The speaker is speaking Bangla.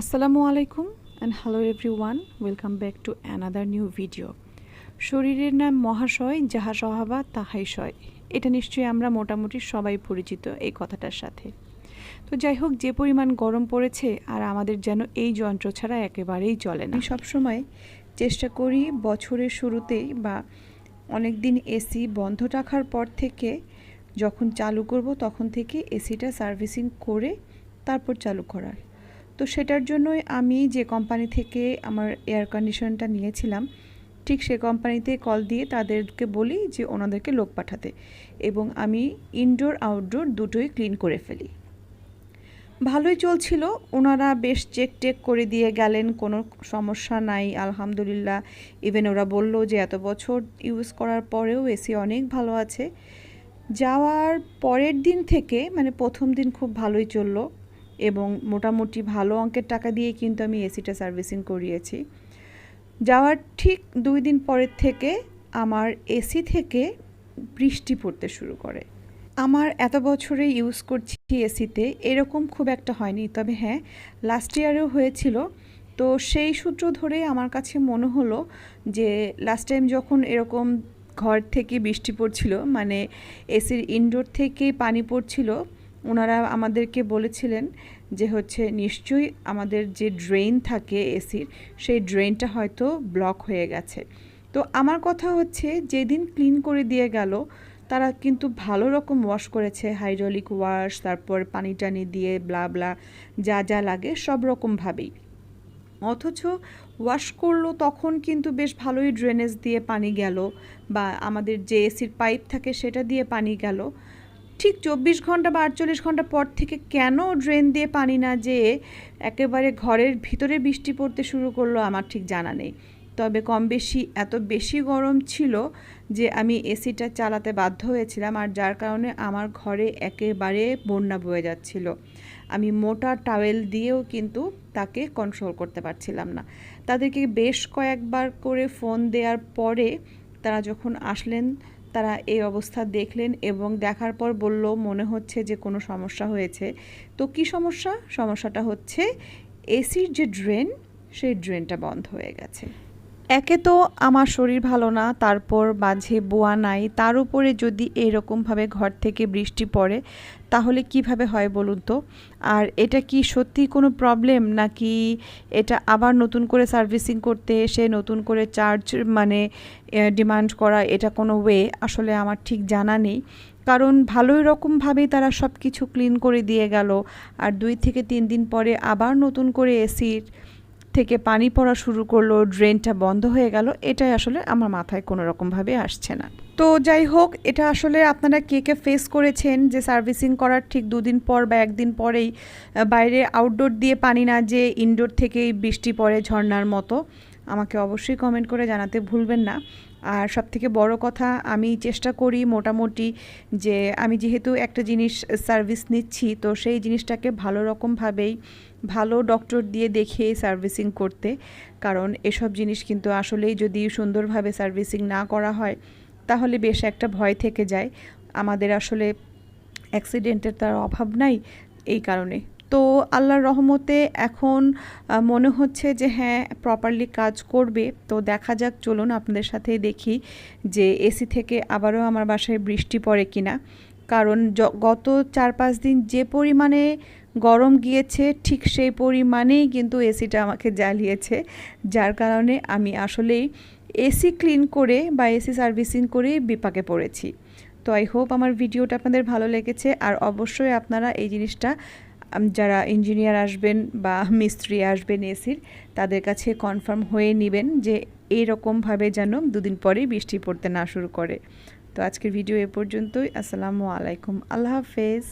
আসসালামু আলাইকুম and hello everyone welcome back to another new video শরীরের নাম মহাশয়, যাহা সহাবা, তাহাই শয় এটা নিশ্চয়ই আমরা মোটামুটি সবাই পরিচিত এই কথাটার সাথে। তো যাই হোক, যে পরিমাণ গরম পড়েছে আর আমাদের যেন এই যন্ত্র ছাড়া একেবারেই চলে না। সবসময় চেষ্টা করি বছরের শুরুতেই বা অনেক দিন এসি বন্ধ রাখার পর থেকে যখন চালু করব তখন থেকে এসিটা সার্ভিসিং করে তারপর চালু করার। তো সেটার জন্যই আমি যে কোম্পানি থেকে আমার এয়ার কন্ডিশনটা নিয়েছিলাম, ঠিক সে কোম্পানিতে কল দিয়ে তাদেরকে বলি যে ওনাদেরকে লোক পাঠাতে এবং আমি ইনডোর আউটডোর দুটোই ক্লিন করে ফেলি। ভালোই চলছিল, ওনারা বেশ চেক টেক করে দিয়ে গেলেন, কোনো সমস্যা নাই, আলহামদুলিল্লাহ। ইভেন ওরা বলল যে এত বছর ইউজ করার পরেও এসি অনেক ভালো আছে। যাওয়ার পরের দিন থেকে মানে প্রথম দিন খুব ভালোই চলল। এবং মোটামুটি ভালো অঙ্কের টাকা দিয়ে কিন্তু আমি এসিটা সার্ভিসিং করিয়েছি। যাওয়ার ঠিক দুই দিন পরের থেকে আমার এসি থেকে বৃষ্টি পড়তে শুরু করে। আমার এত বছরে ইউজ করছি এসিতে এরকম খুব একটা হয়নি। তবে হ্যাঁ লাস্ট ইয়ারেও হয়েছিল। তো সেই সূত্র ধরে আমার কাছে মনে হলো যে লাস্ট টাইম যখন এরকম ঘর থেকে বৃষ্টি পড়ছিল মানে এসির ইনডোর থেকে পানি পড়ছিল ওনারা আমাদেরকে বলেছিলেন যে হচ্ছে নিশ্চয়ই আমাদের যে ড্রেন থাকে এসির, সেই ড্রেনটা হয়তো ব্লক হয়ে গেছে। তো আমার কথা হচ্ছে যেদিন ক্লিন করে দিয়ে গেল, তারা কিন্তু ভালো রকম ওয়াশ করেছে, হাইড্রোলিক ওয়াশ, তারপর পানি টানি দিয়ে ব্লা ব্লা, যা যা লাগে সব রকমভাবেই। অথচ ওয়াশ করল তখন কিন্তু বেশ ভালোই ড্রেনেজ দিয়ে পানি গেল বা আমাদের যে এসির পাইপ থাকে সেটা দিয়ে পানি গেল। ঠিক চব্বিশ ঘণ্টা বা আটচল্লিশ ঘণ্টা পর থেকে কেন ড্রেন দিয়ে পানি না যেয়ে একেবারে ঘরের ভিতরে বৃষ্টি পড়তে শুরু করল আমার ঠিক জানা নেই। তবে কম বেশি এত বেশি গরম ছিল যে আমি এসিটা চালাতে বাধ্য হয়েছিলাম আর যার কারণে আমার ঘরে একেবারে বন্যা বয়ে যাচ্ছিল। আমি মোটা টাওয়েল দিয়েও কিন্তু তাকে কন্ট্রোল করতে পারছিলাম না। তাদেরকে বেশ কয়েকবার করে ফোন দেওয়ার পরে তারা যখন আসলেন তারা এই অবস্থা দেখলেন এবং দেখার পর বলল, মনে হচ্ছে যে কোনো সমস্যা হয়েছে। তো কি সমস্যা? সমস্যাটা হচ্ছে এসির যে ড্রেন, সেই ড্রেনটা বন্ধ হয়ে গেছে। একে তো আমার শরীর ভালো না, তারপর মাঝে বোয়া নাই, তার উপরে যদি এরকমভাবে ঘর থেকে বৃষ্টি পড়ে, তাহলে কীভাবে হয় বলুন তো? আর এটা কি সত্যি কোনো প্রবলেম নাকি এটা আবার নতুন করে সার্ভিসিং করতে এসে নতুন করে চার্জ মানে ডিমান্ড করা এটা কোনো ওয়ে আসলে আমার ঠিক জানা নেই। কারণ ভালোই রকমভাবেই তারা সব কিছু ক্লিন করে দিয়ে গেল, আর দুই থেকে তিন দিন পরে আবার নতুন করে এসির থেকে পানি পড়া শুরু করল ড্রেনটা বন্ধ হয়ে গেল, এটাই আসলে আমার মাথায় কোনো রকমভাবে আসছে না। তো যাই হোক, এটা আসলে আপনারা কে কে ফেস করেছেন যে সার্ভিসিং করার ঠিক দুদিন পর বা একদিন পরেই বাইরে আউটডোর দিয়ে পানি না যে ইনডোর থেকেই বৃষ্টি পড়ে ঝর্নার মতো, আমাকে অবশ্যই কমেন্ট করে জানাতে ভুলবেন না। আর সব থেকে বড় কথা, আমি চেষ্টা করি মোটামুটি যে আমি যেহেতু একটা জিনিস সার্ভিস নিচ্ছি, তো সেই জিনিসটাকে ভালো রকমভাবেই ভালো ডক্টর দিয়ে দেখিয়ে সার্ভিসিং করতে। কারণ এসব জিনিস কিন্তু আসলেই যদি সুন্দরভাবে সার্ভিসিং না করা হয়, তাহলে বেশ একটা ভয় থেকে যায়। আমাদের আসলে অ্যাক্সিডেন্টের তার অভাব নাই এই কারণে। তো আল্লাহর রহমতে এখন মনে হচ্ছে যে হ্যাঁ প্রপারলি কাজ করবে। তো দেখা যাক, চলুন আপনাদের সাথে দেখি যে এসি থেকে আবারও আমার বাসায় বৃষ্টি পড়ে কিনা। কারণ গত চার পাঁচ দিন যে পরিমাণে গরম গিয়েছে, ঠিক সেই পরিমাণেই কিন্তু এসিটা আমাকে জ্বালিয়েছে। যার কারণে আমি আসলেই এসি ক্লিন করে বা এসি সার্ভিসিং করেই বিপাকে পড়েছি। তো আই হোপ আমার ভিডিওটা আপনাদের ভালো লেগেছে। আর অবশ্যই আপনারা এই জিনিসটা যারা ইঞ্জিনিয়ার আসবেন বা মিস্ত্রি আসবেন এসির তাদের কাছে কনফার্ম হয়ে নেবেন যে এইরকমভাবে যেন দুদিন পরেই বৃষ্টি পড়তে না শুরু করে। তো আজকের ভিডিও এ পর্যন্তই। আসসালামু আলাইকুম। আল্লাহ হাফেজ।